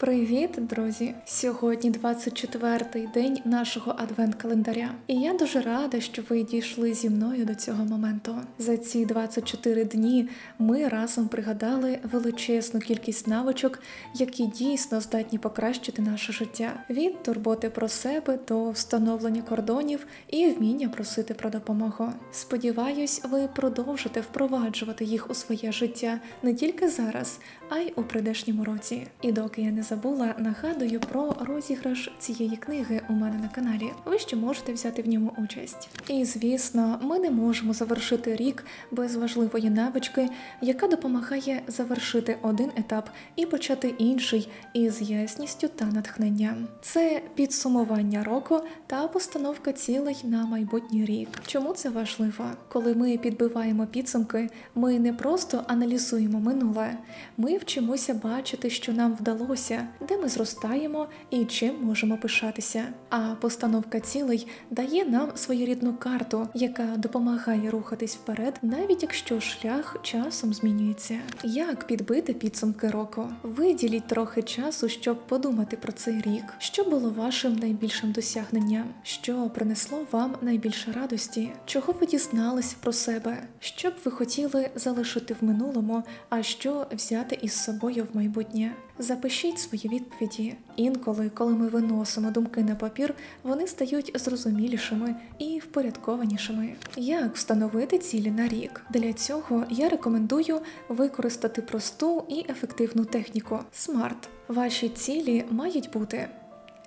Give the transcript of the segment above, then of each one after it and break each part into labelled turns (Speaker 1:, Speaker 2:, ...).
Speaker 1: Привіт, друзі! Сьогодні 24-й день нашого адвент-календаря, і я дуже рада, що ви дійшли зі мною до цього моменту. За ці 24 дні ми разом пригадали величезну кількість навичок, які дійсно здатні покращити наше життя від турботи про себе до встановлення кордонів і вміння просити про допомогу. Сподіваюсь, ви продовжите впроваджувати їх у своє життя не тільки зараз, а й у прийдешньому році. І доки я не забула, нагадую про розіграш цієї книги у мене на каналі. Ви ще можете взяти в ньому участь. І звісно, ми не можемо завершити рік без важливої навички, яка допомагає завершити один етап і почати інший із ясністю та натхненням. Це підсумування року та постановка цілей на майбутній рік. Чому це важливо? Коли ми підбиваємо підсумки, ми не просто аналізуємо минуле, ми вчимося бачити, що нам вдалося, де ми зростаємо і чим можемо пишатися. А постановка цілей дає нам своєрідну карту, яка допомагає рухатись вперед, навіть якщо шлях часом змінюється. Як підбити підсумки року? Виділіть трохи часу, щоб подумати про цей рік, що було вашим найбільшим досягненням, що принесло вам найбільше радості, чого ви дізналися про себе, що б ви хотіли залишити в минулому, а що взяти із собою в майбутнє. Запишіть свої відповіді. Інколи, коли ми виносимо думки на папір, вони стають зрозумілішими і впорядкованішими. Як встановити цілі на рік? Для цього я рекомендую використати просту і ефективну техніку SMART. Ваші цілі мають бути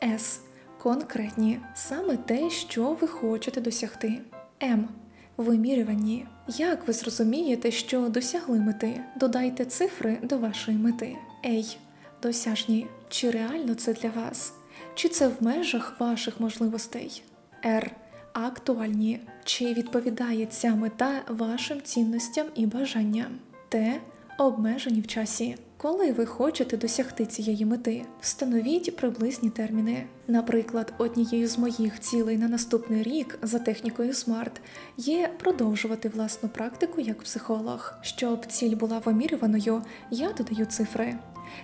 Speaker 1: С. Конкретні саме те, що ви хочете досягти. М. Вимірювані. Як ви зрозумієте, що досягли мети? Додайте цифри до вашої мети. Ей, досяжні. Чи реально це для вас? Чи це в межах ваших можливостей? Р. Актуальні. Чи відповідає ця мета вашим цінностям і бажанням? Т. Обмежені в часі. Коли ви хочете досягти цієї мети, встановіть приблизні терміни. Наприклад, однією з моїх цілей на наступний рік за технікою SMART є продовжувати власну практику як психолог. Щоб ціль була вимірюваною, я додаю цифри.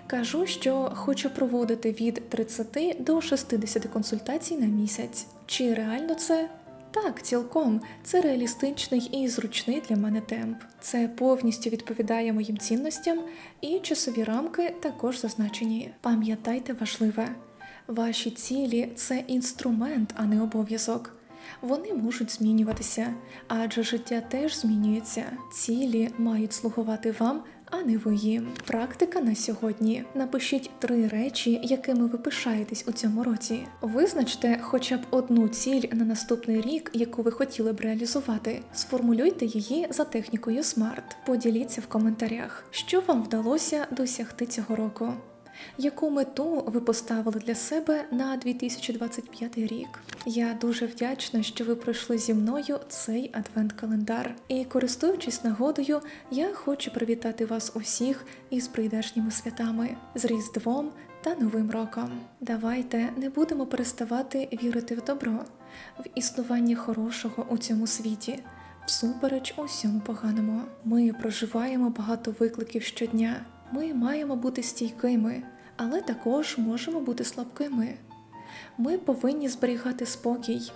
Speaker 1: Кажу, що хочу проводити від 30 до 60 консультацій на місяць. Чи реально це? Так, цілком це реалістичний і зручний для мене темп. Це повністю відповідає моїм цінностям, і часові рамки також зазначені. Пам'ятайте важливе: ваші цілі це інструмент, а не обов'язок. Вони можуть змінюватися, адже життя теж змінюється. Цілі мають слугувати вам, а не вої. Практика на сьогодні. Напишіть три речі, якими ви пишаєтесь у цьому році. Визначте хоча б одну ціль на наступний рік, яку ви хотіли б реалізувати. Сформулюйте її за технікою SMART. Поділіться в коментарях, що вам вдалося досягти цього року. Яку мету ви поставили для себе на 2025 рік? Я дуже вдячна, що ви пройшли зі мною цей адвент-календар. І користуючись нагодою, я хочу привітати вас усіх із прийдешніми святами, з Різдвом та Новим роком. Давайте не будемо переставати вірити в добро, в існування хорошого у цьому світі. Всупереч усьому поганому. Ми проживаємо багато викликів щодня. Ми маємо бути стійкими, але також можемо бути слабкими. Ми повинні зберігати спокій,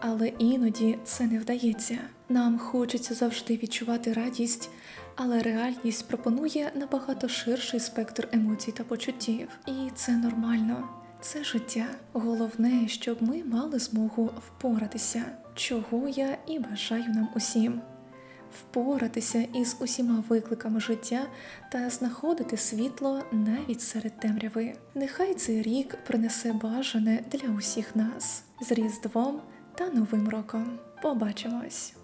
Speaker 1: але іноді це не вдається. Нам хочеться завжди відчувати радість, але реальність пропонує набагато ширший спектр емоцій та почуттів. І це нормально. Це життя. Головне, щоб ми мали змогу впоратися, чого я і бажаю нам усім. Впоратися із усіма викликами життя та знаходити світло навіть серед темряви. Нехай цей рік принесе бажане для усіх нас з Різдвом та Новим роком. Побачимось!